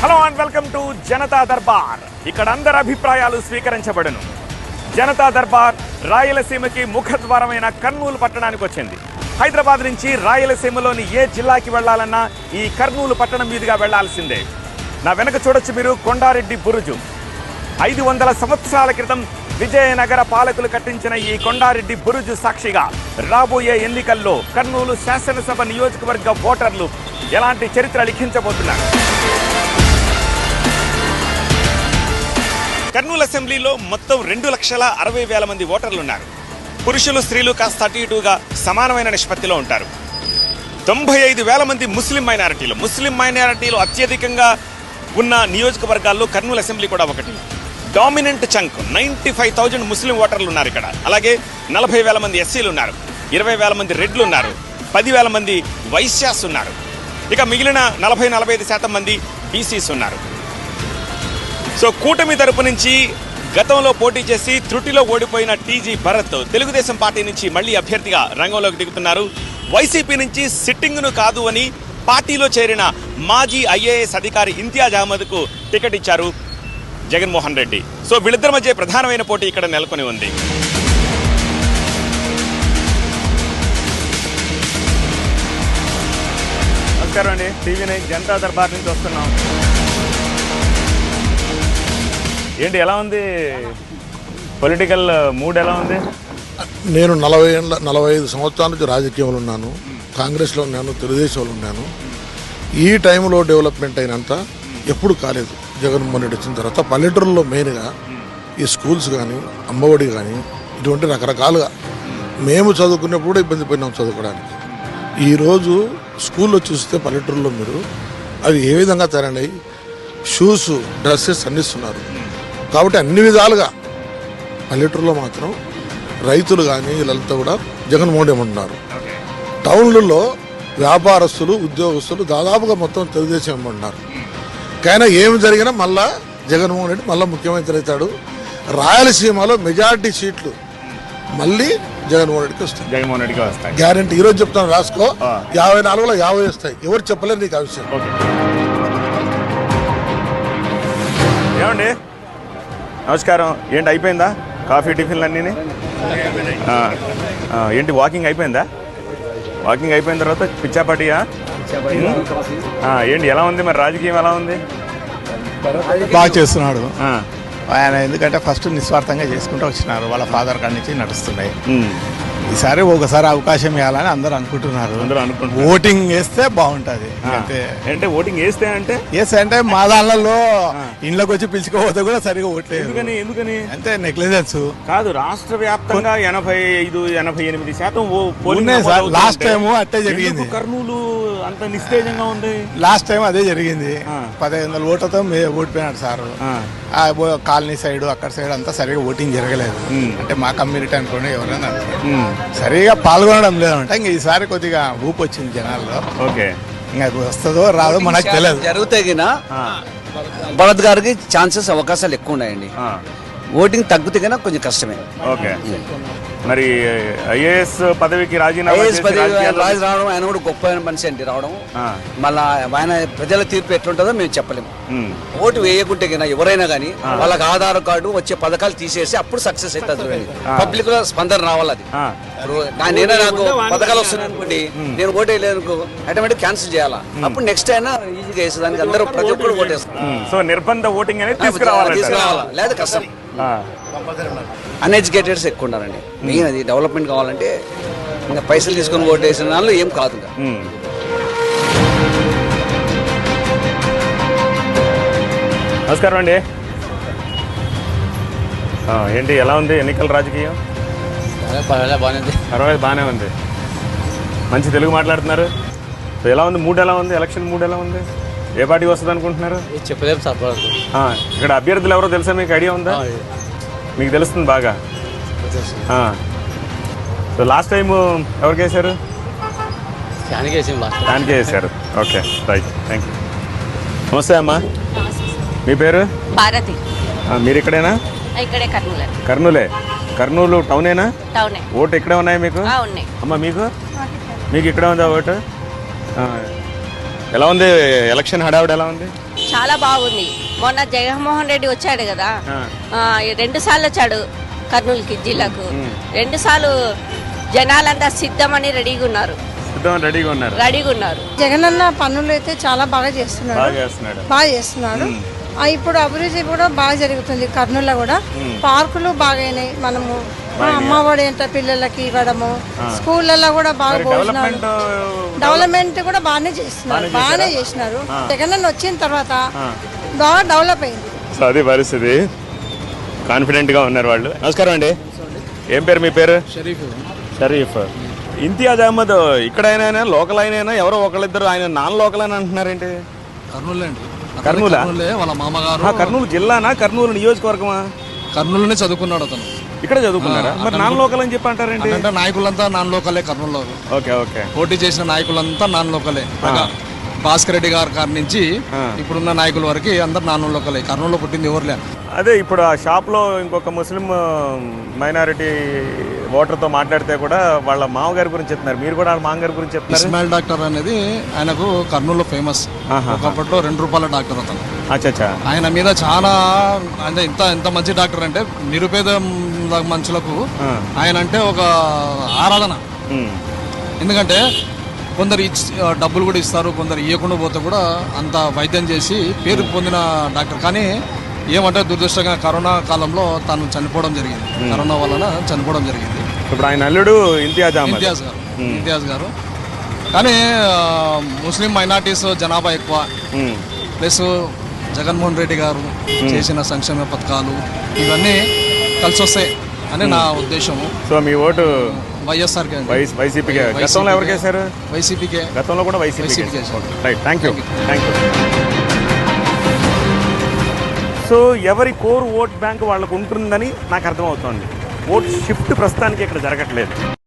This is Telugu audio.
Hello and welcome to Janata Darbar ఇక్కడ అందరి అభిప్రాయాలు స్వీకరించబడును. జనతా దర్బార్ రాయలసీమకి ముఖద్వారమైన కర్నూలు పట్టణానికి వచ్చింది. హైదరాబాద్ నుంచి రాయలసీమలోని ఏ జిల్లాకి వెళ్ళాలన్నా ఈ కర్నూలు పట్టణం మీదుగా వెళ్ళాల్సిందే. నా వెనక చూడొచ్చు మీరు కొండారెడ్డి బురుజు. ఐదు వందల సంవత్సరాల క్రితం విజయనగర పాలకులు కట్టించిన ఈ కొండారెడ్డి బురుజు సాక్షిగా రాబోయే ఎన్నికల్లో కర్నూలు శాసనసభ నియోజకవర్గ ఓటర్లు ఎలాంటి చరిత్ర లిఖించబోతున్నారు? కర్నూలు అసెంబ్లీలో మొత్తం రెండు లక్షల అరవై వేల మంది ఓటర్లు ఉన్నారు పురుషులు స్త్రీలు కాస్త అటు ఇటుగా సమానమైన నిష్పత్తిలో ఉంటారు. తొంభై ఐదు వేల మంది ముస్లిం మైనారిటీలు. ముస్లిం మైనారిటీలు అత్యధికంగా ఉన్న నియోజకవర్గాల్లో కర్నూలు అసెంబ్లీ కూడా ఒకటి. Dominant chunk. Ninety five thousand Muslim ఓటర్లు ఉన్నారు ఇక్కడ. అలాగే నలభై వేల మంది ఎస్సీలు ఉన్నారు ఇరవై వేల మంది రెడ్లు ఉన్నారు పదివేల మంది వైశ్యాస్ ఉన్నారు ఇక మిగిలిన నలభై నలభై ఐదు శాతం మంది బీసీస్ ఉన్నారు సో కూటమి తరపు నుంచి గతంలో పోటీ చేసి త్రుటిలో ఓడిపోయిన టీజీ భరత్ తెలుగుదేశం పార్టీ నుంచి మళ్ళీ అభ్యర్థిగా రంగంలోకి దిగుతున్నారు. వైసీపీ నుంచి సిట్టింగ్ను కాదు అని పార్టీలో చేరిన మాజీ ఐఏఎస్ అధికారి ఇంతియాజ్ అహ్మద్కు టికెట్ ఇచ్చారు జగన్మోహన్ రెడ్డి. సో వీళ్ళిద్దరి మధ్య ప్రధానమైన పోటీ ఇక్కడ నెలకొని ఉంది. నమస్కారం అండి. టీవీ నైన్ జనతా దర్బార్ నుంచి వస్తున్నాం. ఏంటి ఎలా ఉంది? పొలిటికల్ మూడ్ ఎలా ఉంది? నేను నలభై ఏళ్ళ నలభై ఐదు సంవత్సరాల నుంచి రాజకీయంలో ఉన్నాను. కాంగ్రెస్లో ఉన్నాను తెలుగుదేశంలో ఉన్నాను. ఈ టైంలో డెవలప్మెంట్ అయినంత ఎప్పుడు కాలేదు. జగన్మోహన్ రెడ్డి వచ్చిన తర్వాత పల్లెటూరులో మెయిన్గా ఈ స్కూల్స్ కానీ అమ్మఒడి కానీ ఇటువంటి రకరకాలుగా మేము చదువుకున్నప్పుడు ఇబ్బంది పడినాం చదువుకోవడానికి. ఈరోజు స్కూల్లో చూస్తే పల్లెటూరులో మీరు అవి ఏ విధంగా తయారైనాయి? షూస్ డ్రెస్సెస్ అందిస్తున్నారు కాబట్టి అన్ని విధాలుగా పల్లెటూరులో మాత్రం రైతులు కానీ వీళ్ళంతా కూడా జగన్మోహన్ ఏమంటున్నారు. టౌన్లలో వ్యాపారస్తులు ఉద్యోగస్తులు దాదాపుగా మొత్తం తెలుగుదేశం ఏమంటున్నారు. కానీ ఏమి జరిగినా మళ్ళా జగన్మోహన్ రెడ్డి మళ్ళీ ముఖ్యమంత్రి అవుతాడు. రాయలసీమలో మెజారిటీ సీట్లు మళ్ళీ జగన్మోహన్ రెడ్డికి వస్తాయి. జగన్మోహన్ రెడ్డికి వస్తాయి. గ్యారంటీ. ఈరోజు చెప్తాను రాసుకో. యాభై నాలుగులో యాభై వస్తాయి. ఎవరు చెప్పలేరు నీకు ఆ విషయం. ఏమండి? నమస్కారం. ఏంటి అయిపోయిందా? కాఫీ టిఫిన్లు అన్నీ ఏంటి వాకింగ్ అయిపోయిందా? వాకింగ్ అయిపోయిన తర్వాత పిచ్చాపాటియా ఆ, ఏంటి ఎలా ఉంది? మరి రాజకీయం ఎలా ఉంది? బాగా చేస్తున్నాడు. ఆ, ఆయన ఎందుకంటే ఫస్ట్ నిస్వార్థంగా చేసుకుంటూ వచ్చినారు. వాళ్ళ ఫాదర్ కాడి నుంచి నడుస్తున్నాయి. ఈసారి ఒకసారి అవకాశం ఇవ్వాలని అందరూ అనుకుంటున్నారు. అందరూ అనుకుంటున్నారు. ఓటింగ్ వేస్తే బాగుంటది. అంటే ఓటింగ్ వేస్తే అంటే? ఎస్ అంటే మా దానిలో ఇంట్లోకి వచ్చి పిలుచుకోపోతే కూడా సరిగా ఓట్లేదు ఎందుకని ఎందుకని? అంతే నెగ్లిజెన్స్. కాదు రాష్ట్ర వ్యాప్తంగా ఎనభై ఐదు ఎనభై ఎనిమిది శాతం పోలింగ్ సార్. లాస్ట్ టైము అట్టే జరిగింది. కర్నూలు అంత నిస్తేజంగా ఉంది. లాస్ట్ టైం అదే జరిగింది. ఆ. పదహైదు వందల ఓట్లతో ఓడిపోయినాడు సార్. కాలనీ సైడ్ అక్కడ సైడ్ అంతా సరిగా ఓటింగ్ జరగలేదు. అంటే మా కమ్యూనిటీ అనుకోండి ఎవరైనా సరిగా పాల్గొనడం లేదంట. ఇంక ఈసారి కొద్దిగా ఊపు వచ్చింది జనాల్లో. ఓకే. ఇంకా అది వస్తుందో రాదో మనకు తెలియదు జరిగితే గిన ఆ, భరత్ గారికి ఛాన్సెస్ అవకాశాలు ఎక్కువ ఉన్నాయండి. ఓటింగ్ తగ్గితే గిన కొంచెం కష్టమే. ఓకే. మరి ఐఏఎస్ పదవికి రాజీనామా ఐఏఎస్ చేసి పదవి రాజకీయాల్లో- రాజు రావడం ఆయన కూడా గొప్ప మనిషి అండి రావడం. ఆ, మళ్ళా ఆయన ప్రజల తీర్పు ఎట్లుంటుందో మేము చెప్పలేము ఓటు వేయకుంటే గిన ఎవరైనా కానీ వాళ్ళకి ఆధార్ కార్డు వచ్చే పథకాలు తీసేసి అప్పుడు సక్సెస్ అవుతుంది పబ్లిక్లో స్పందన రావాలి అది. ఇప్పుడు నేనే నాకు పథకాలు వస్తున్నాయి అనుకోండి నేను ఓటు వేయలేదు ఆటోమేటిక్ క్యాన్సిల్ చేయాలా? అప్పుడు నెక్స్ట్ అయినా ఈజీగా వేసేదానికి అందరూ ప్రతి ఒక్కరు ఓటేస్తారు. సో నిర్బంధ ఓటింగ్ అనేది తీసుకురావాలంటారు. తీసుకురావాలా? లేదా కష్టం. అన్ఎడ్యుకేటెడ్స్ ఎక్కువ ఉన్నారండి మెయిన్ అది డెవలప్మెంట్ కావాలంటే ఇంకా పైసలు తీసుకొని ఓటేసిన వాళ్ళు ఏం కాదు ఇంకా. నమస్కారం అండి. ఆ, ఏంటి ఎలా ఉంది ఎన్నికల రాజకీయం? పర్వాలేదు బాగానే ఉంది. మంచి తెలుగు మాట్లాడుతున్నారు. సో ఎలా ఉంది మూడ్ ఎలా ఉంది? ఎలక్షన్ మూడ్ ఎలా ఉంది? ఏ పార్టీ వస్తుంది అనుకుంటున్నారు? చెప్పలేము సార్ ఇక్కడ అభ్యర్థులు ఎవరో తెలుసా మీకు? ఐడియా ఉందా? మీకు తెలుస్తుంది బాగా. సో లాస్ట్ టైం ఎవరికి వేశారు దానికే వేశారు ఓకే రైట్ థ్యాంక్ యూ నమస్తే అమ్మా. మీ పేరు? భారతి మీరు ఇక్కడేనా? ఇక్కడే కర్నూలు. కర్నూలే. కర్నూలు టౌనేనా? టౌనే. ఓటు ఇక్కడే ఉన్నాయి మీకు? ఆ, ఉన్నాయి. అమ్మ మీకు? మీకు ఇక్కడే ఉందా ఓటు. ఎలా ఉంది? ఎలక్షన్ హడావుడి ఎలా ఉంది? చాలా బాగుంది. మొన్న జగన్మోహన్ రెడ్డి వచ్చాడు కదా. రెండు సార్లు వచ్చాడు కర్నూలుకి జిల్లాకు. రెండు సార్లు జనాలంతా సిద్ధమని రెడీగా ఉన్నారు. సిద్ధం రెడీగా ఉన్నారు. రెడీగా ఉన్నారు. జగనన్న పనులు అయితే చాలా బాగా చేస్తున్నాడు. బాగా చేస్తున్నాడు. ఇప్పుడు అభివృద్ధి కూడా బాగా జరుగుతుంది కర్నూలులో కూడా. పార్కులు బాగాయినాయి మనము అమ్మఒడి ఏంట పిల్లలకి ఇవ్వడము స్కూళ్ళల్లో కూడా బాగా భోజనాలు. డెవలప్మెంట్ డెవలప్మెంట్ కూడా బాగానే చేస్తున్నారు బాగానే చేసినారు. జగనన్న వచ్చిన తర్వాత బాగా డెవలప్ అయింది. అది పరిస్థితి. కాన్ఫిడెంట్గా ఉన్నారు వాళ్ళు. నమస్కారం అండి. ఏం పేరు మీ పేరు? షరీఫ్. షరీఫ్. ఇంతియాజ్ అహ్మద్ ఇక్కడ అయినా లోకల్ అయినా ఎవరో ఒకళ్ళిద్దరు ఆయన నాన్ లోకల్ అని అంటున్నారేంటి? కర్నూలు అండి. కర్నూలా? కర్నూలే వాళ్ళ మామగారు. కర్నూలు జిల్లానా? కర్నూలు నియోజకవర్గమా? కర్నూలునే చదువుకున్నాడు అతను. ఇక్కడ చదువుకున్నారా మరి నాన్ లోకల్ అని చెప్పి అంటారేంటి అంటే నాయకులంతా నాన్ లోకలే కర్నూలులో. Okay okay. పోటీ చేసిన నాయకులంతా నాన్ లోకలే భాస్కర్ రెడ్డి గారి కాడి నుంచి. ఇప్పుడున్న నాయకుల వరకు అందరు నాన్ లోకలే కర్నూలులో పుట్టింది ఎవరులే అదే ఇప్పుడు ఆ షాప్లో ఇంకొక ముస్లిం మైనారిటీ ఓటర్తో మాట్లాడితే కూడా వాళ్ళ మామగారి గురించి చెప్తున్నారు. మీరు కూడా వాళ్ళ మామగారి గురించి చెప్తున్నారు ఇస్మాయిల్ డాక్టర్ అనేది ఆయనకు కర్నూలులో ఫేమస్. ఒకప్పట్లో రెండు రూపాయల డాక్టర్ అతను. అచ్చా ఆయన మీద చాలా అంటే ఇంత ఎంత మంచి డాక్టర్ అంటే నిరుపేద మనుషులకు ఆయన అంటే ఒక ఆరాధన. ఎందుకంటే కొందరు ఇచ్చి డబ్బులు కూడా ఇస్తారు కొందరు ఇవ్వకుండా పోతే కూడా అంత వైద్యం చేసి పేరు పొందిన డాక్టర్. కానీ ఏమంటే దురదృష్టంగా కరోనా కాలంలో తను చనిపోవడం జరిగింది. కరోనా వలన చనిపోవడం జరిగింది. ఇప్పుడు ఆయన అల్లుడు ఇంతియాజ్ ఇంతియాజ్ గారు ఇంతియాజ్ గారు. కానీ ముస్లిం మైనార్టీస్ జనాభా ఎక్కువ. ప్లస్ జగన్మోహన్ రెడ్డి గారు చేసిన సంక్షేమ పథకాలు ఇవన్నీ కలిసి వస్తాయి అని నా ఉద్దేశము. సో మీ ఓటు వైఎస్ఆర్ వైస్ వైసీపీకే. గతంలో ఎవరికి వేశారు వైసీపీకే. గతంలో కూడా వైసీపీకే. Right thank you thank you so ఎవరి కోర్ ఓట్ బ్యాంక్ వాళ్ళకు ఉంటుందని నాకు అర్థమవుతోంది. ఓట్ షిఫ్ట్ ప్రస్తుతానికి ఇక్కడ జరగట్లేదు.